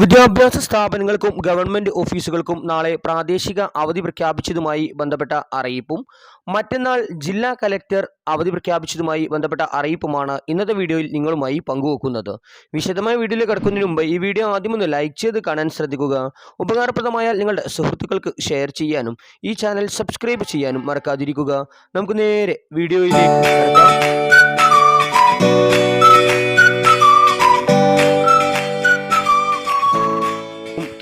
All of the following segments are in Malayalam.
വിദ്യാഭ്യാസ സ്ഥാപനങ്ങൾക്കും ഗവൺമെന്റ് ഓഫീസുകൾക്കും നാളെ പ്രാദേശിക അവധി പ്രഖ്യാപിച്ചതുമായി ബന്ധപ്പെട്ട അറിയിപ്പും മറ്റന്നാൾ ജില്ലാ കലക്ടർ അവധി പ്രഖ്യാപിച്ചതുമായി ബന്ധപ്പെട്ട അറിയിപ്പുമാണ് ഇന്നത്തെ വീഡിയോയിൽ നിങ്ങളുമായി പങ്കുവെക്കുന്നത്. വിശദമായ വീഡിയോയിൽ കിടക്കുന്നതിന് മുമ്പ് ഈ വീഡിയോ ആദ്യം ഒന്ന് ലൈക്ക് ചെയ്ത് കാണാൻ ശ്രദ്ധിക്കുക. ഉപകാരപ്രദമായാൽ നിങ്ങളുടെ സുഹൃത്തുക്കൾക്ക് ഷെയർ ചെയ്യാനും ഈ ചാനൽ സബ്സ്ക്രൈബ് ചെയ്യാനും മറക്കാതിരിക്കുക. നമുക്ക് നേരെ വീഡിയോയിലേക്ക്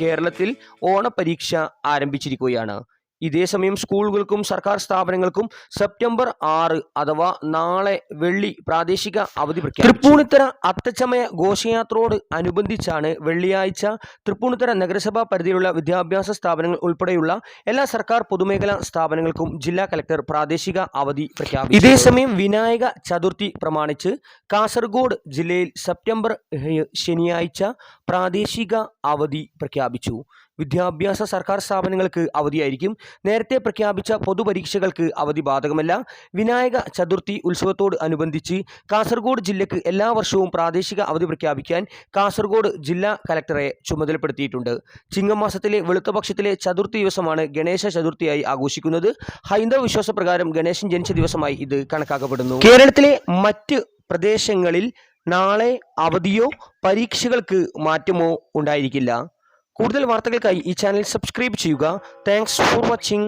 കേരളത്തിൽ ഓണപരീക്ഷ ആരംഭിച്ചിരിക്കുകയാണ്. ഇതേസമയം സ്കൂളുകൾക്കും സർക്കാർ സ്ഥാപനങ്ങൾക്കും സെപ്റ്റംബർ ആറ് അഥവാ നാളെ വെള്ളി പ്രാദേശിക അവധി പ്രഖ്യാപിച്ചു. തൃപ്പൂണിത്തറ അത്തച്ചമയ ഘോഷയാത്രയോട് അനുബന്ധിച്ചാണ് വെള്ളിയാഴ്ച തൃപ്പൂണിത്തറ നഗരസഭാ പരിധിയിലുള്ള വിദ്യാഭ്യാസ സ്ഥാപനങ്ങൾ ഉൾപ്പെടെയുള്ള എല്ലാ സർക്കാർ പൊതുമേഖലാ സ്ഥാപനങ്ങൾക്കും ജില്ലാ കലക്ടർ പ്രാദേശിക അവധി പ്രഖ്യാപിച്ചു. ഇതേസമയം വിനായക ചതുർത്ഥി പ്രമാണിച്ച് കാസർഗോഡ് ജില്ലയിൽ സെപ്റ്റംബർ ശനിയാഴ്ച പ്രാദേശിക അവധി പ്രഖ്യാപിച്ചു. വിദ്യാഭ്യാസ സർക്കാർ സ്ഥാപനങ്ങൾക്ക് അവധിയായിരിക്കും. നേരത്തെ പ്രഖ്യാപിച്ച പൊതുപരീക്ഷകൾക്ക് അവധി ബാധകമല്ല. വിനായക ചതുർത്ഥി ഉത്സവത്തോട് അനുബന്ധിച്ച് കാസർഗോഡ് ജില്ലയ്ക്ക് എല്ലാ വർഷവും പ്രാദേശിക അവധി പ്രഖ്യാപിക്കാൻ കാസർഗോഡ് ജില്ലാ കലക്ടറെ ചുമതലപ്പെടുത്തിയിട്ടുണ്ട്. ചിങ്ങമാസത്തിലെ വെളുത്തപക്ഷത്തിലെ ചതുർത്ഥി ദിവസമാണ് ഗണേശ ചതുർത്ഥിയായി ആഘോഷിക്കുന്നത്. ഹൈന്ദവ വിശ്വാസപ്രകാരം ഗണേശൻ ജനിച്ച ദിവസമായി ഇത് കണക്കാക്കപ്പെടുന്നു. കേരളത്തിലെ മറ്റ് പ്രദേശങ്ങളിൽ നാളെ അവധിയോ പരീക്ഷകൾക്ക് മാറ്റമോ ഉണ്ടായിരിക്കില്ല. കൂടുതൽ വാർത്തകൾക്കായി ഈ ചാനൽ സബ്സ്ക്രൈബ് ചെയ്യുക. Thanks for watching